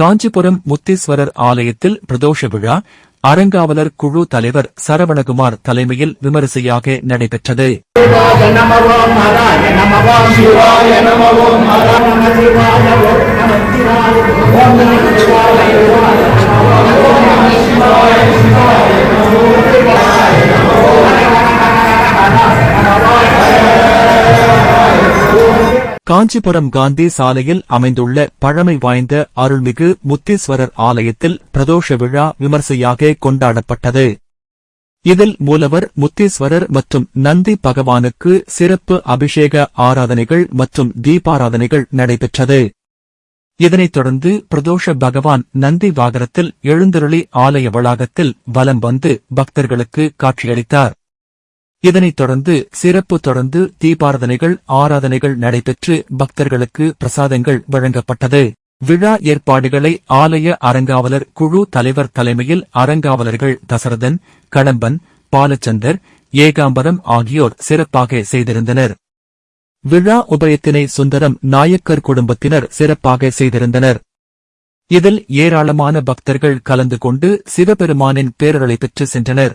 காஞ்சிபுரம் முத்தீஸ்வரர் ஆலயத்தில் பிரதோஷ விழா அறங்காவலர் குழு தலைவர் சரவணகுமார் தலைமையில் விமரிசையாக நடைபெற்றது. சிவாய காஞ்சிபுரம் காந்தி சாலையில் அமைந்துள்ள பழமை வாய்ந்த அருள்மிகு முத்தீஸ்வரர் ஆலயத்தில் பிரதோஷ விழா விமர்சையாக கொண்டாடப்பட்டது. இதில் மூலவர் முத்தீஸ்வரர் மற்றும் நந்தி பகவானுக்கு சிறப்பு அபிஷேக ஆராதனைகள் மற்றும் தீபாராதனைகள் நடைபெற்றது. இதனைத் தொடர்ந்து பிரதோஷ பகவான் நந்தி வாகனத்தில் எழுந்தருளி ஆலய வளாகத்தில் வலம் வந்து பக்தர்களுக்கு காட்சியளித்தார். இதனைத் தொடர்ந்து சிறப்பு தொடர்ந்து தீபாராதனைகள் ஆராதனைகள் நடைபெற்று பக்தர்களுக்கு பிரசாதங்கள் வழங்கப்பட்டது. விழா ஏற்பாடுகளை ஆலய அரங்காவலர் குழு தலைவர் தலைமையில் அறங்காவலர்கள் தசரதன் கடம்பன் பாலச்சந்தர் ஏகாம்பரம் ஆகியோர் சிறப்பாக செய்திருந்தனர். விழா உபயத்தினை சுந்தரம் நாயக்கர் குடும்பத்தினர் சிறப்பாக செய்திருந்தனர். இதில் ஏராளமான பக்தர்கள் கலந்து கொண்டு சிவபெருமானின் பேரர்களை பெற்று சென்றனர்.